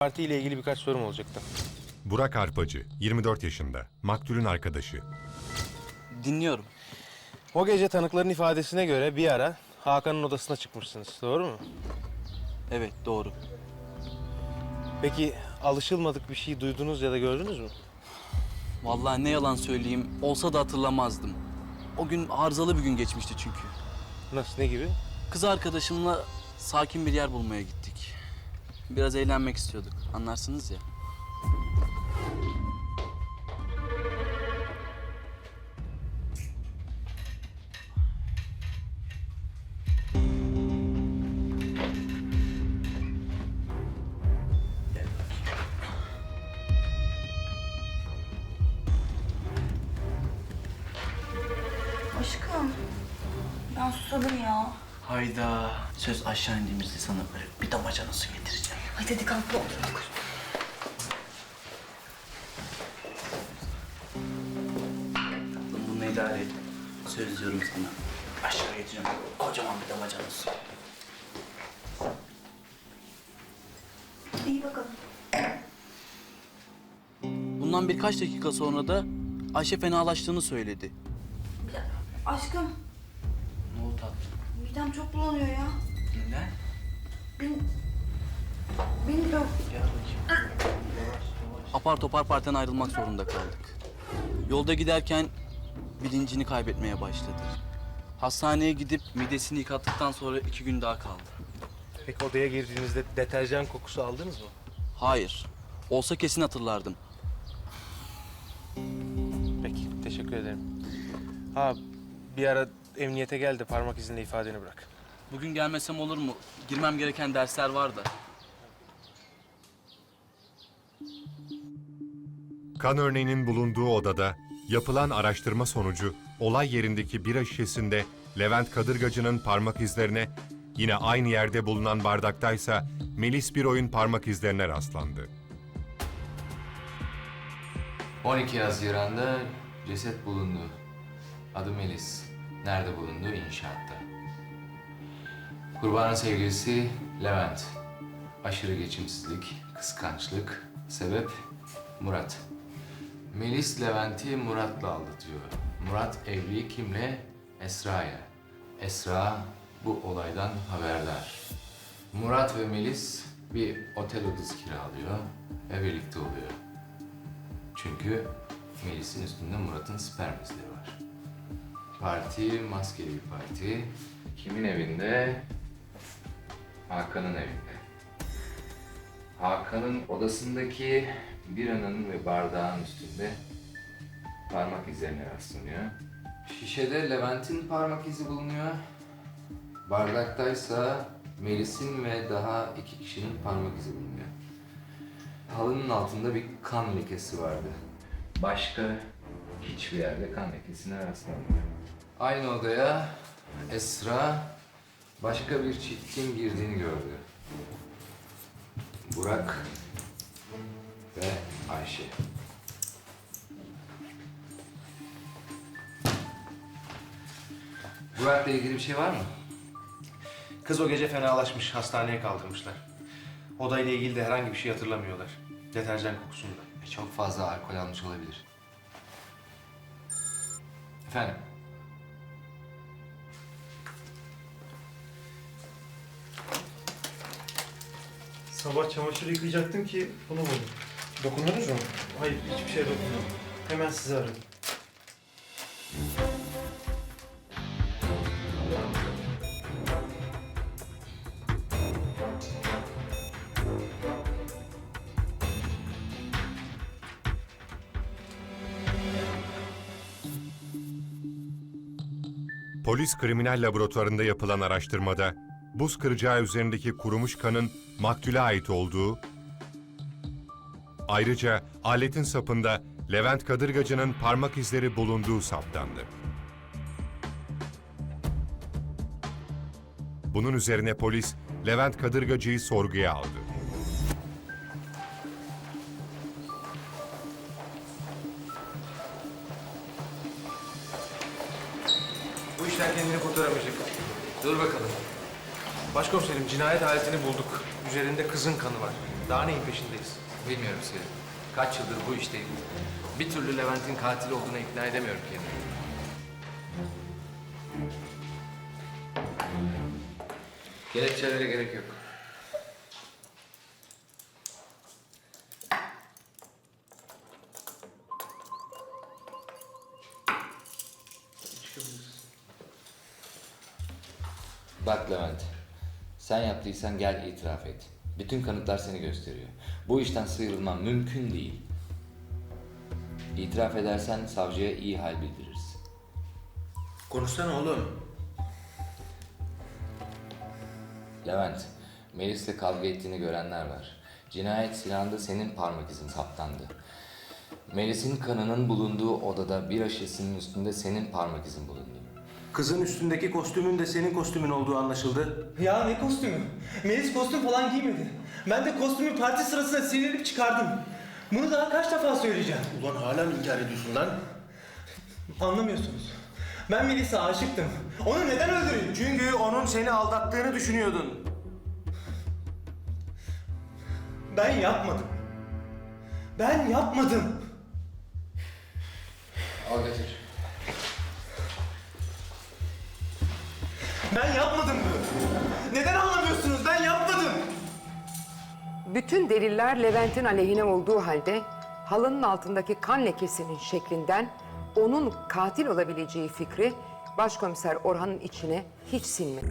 Partiyle ilgili birkaç sorum olacaktı. Burak Arpacı, 24 yaşında, maktulün arkadaşı. Dinliyorum. O gece tanıkların ifadesine göre bir ara Hakan'ın odasına çıkmışsınız. Doğru mu? Evet doğru. Peki alışılmadık bir şey duydunuz ya da gördünüz mü? Vallahi ne yalan söyleyeyim olsa da hatırlamazdım. O gün arızalı bir gün geçmişti çünkü. Nasıl, ne gibi? Kız arkadaşımla sakin bir yer bulmaya gittik. Biraz eğlenmek istiyorduk. Anlarsınız ya. Aşkım, ben susadım ya. Hayda. Söz aşağı indiğimizde sana böyle bir damacana su getireceğim. Hadi hadi kalk otur. Tatlım bunu idare et. Söz diyorum sana. Aşağı getireceğim. Kocaman bir damacana su. İyi bakalım. Bundan birkaç dakika sonra da Ayşe fenalaştığını söyledi. Aşkım, Ne oldu tatlım? Midem çok bulanıyor ya. Neden? Bin... Bilmiyorum. Apar topar partiden ayrılmak zorunda kaldık. Yolda giderken bilincini kaybetmeye başladı. Hastaneye gidip midesini yıkattıktan sonra iki gün daha kaldı. Peki odaya girdiğinizde deterjan kokusu aldınız mı? Hayır. Olsa kesin hatırlardım. Peki, teşekkür ederim. Ha, bir ara emniyete gel de parmak izinde ifadeni bırak. Bugün gelmesem olur mu? Girmem gereken dersler var da. Kan örneğinin bulunduğu odada yapılan araştırma sonucu olay yerindeki bira şişesinde Levent Kadırgacı'nın parmak izlerine, yine aynı yerde bulunan bardaktaysa Melis Biroy'un parmak izlerine rastlandı. 12 Haziran'da ceset bulundu. Adı Melis. Nerede bulundu? İnşaatta. Kurbanın sevgilisi Levent. Aşırı geçimsizlik, kıskançlık. Sebep Murat. Melis Levent'i Murat'la aldatıyor. Murat evli kimle? Esra'ya. Esra bu olaydan haberdar. Murat ve Melis bir otel odası kiralıyor ve birlikte oluyor. Çünkü Melis'in üstünde Murat'ın sperm izleri. Parti maskeli bir parti. Kimin evinde? Hakan'ın evinde. Hakan'ın odasındaki biranın ve bardağın üstünde parmak izlerine rastlanıyor. Şişede Levent'in parmak izi bulunuyor. Bardaktaysa Melis'in ve daha iki kişinin parmak izi bulunuyor. Halının altında bir kan lekesi vardı. Başka hiçbir yerde kan lekesine rastlanmıyor. Aynı odaya Esra başka bir çiftin girdiğini gördü. Burak ve Ayşe. Burak'la ilgili bir şey var mı? Kız o gece fenalaşmış, hastaneye kaldırmışlar. Odayla ilgili de herhangi bir şey hatırlamıyorlar. Deterjan kokusunda. E, Çok fazla alkol almış olabilir. Efendim? Sabah çamaşır yıkayacaktım ki bunu buldum. Dokundunuz mu? Hayır hiçbir şey dokunmadım. Hemen sizi aradım. Polis kriminal laboratuvarında yapılan araştırmada buz kıracağı üzerindeki kurumuş kanın maktule ait olduğu, ayrıca aletin sapında Levent Kadırgacı'nın parmak izleri bulunduğu saptandı. Bunun üzerine polis Levent Kadırgacı'yı sorguya aldı. İşten kendini kurtaramayacak. Dur bakalım. Başkomiserim cinayet aletini bulduk. Üzerinde kızın kanı var. Daha neyin peşindeyiz? Bilmiyorum Selim. Kaç yıldır bu işteyim. Bir türlü Levent'in katil olduğuna ikna edemiyorum kendimi. Gerekçelere gerek yok. Bak Levent, sen yaptıysan gel itiraf et. Bütün kanıtlar seni gösteriyor. Bu işten sıyrılman mümkün değil. İtiraf edersen savcıya iyi hal bildiririz. Konuşsana oğlum. Levent, Melis'le kavga ettiğini görenler var. Cinayet silahında senin parmak izin saptandı. Melis'in kanının bulunduğu odada bir şişesinin üstünde senin parmak izin bulundu. Kızın üstündeki kostümün de senin kostümün olduğu anlaşıldı. Ya ne kostümü? Melis kostüm falan giymedi. Ben de kostümü parti sırasında sinirlenip çıkardım. Bunu daha kaç defa söyleyeceğim? Ulan hala mı inkar ediyorsun lan? Anlamıyorsunuz. Ben Melis'e aşıktım. Onu neden öldüreyim? Çünkü onun seni aldattığını düşünüyordun. Ben yapmadım. Ben yapmadım. Al götür. Ben yapmadım bunu. Neden anlamıyorsunuz? Ben yapmadım. Bütün deliller Levent'in aleyhine olduğu halde halının altındaki kan lekesinin şeklinden onun katil olabileceği fikri Başkomiser Orhan'ın içine hiç sinmedi.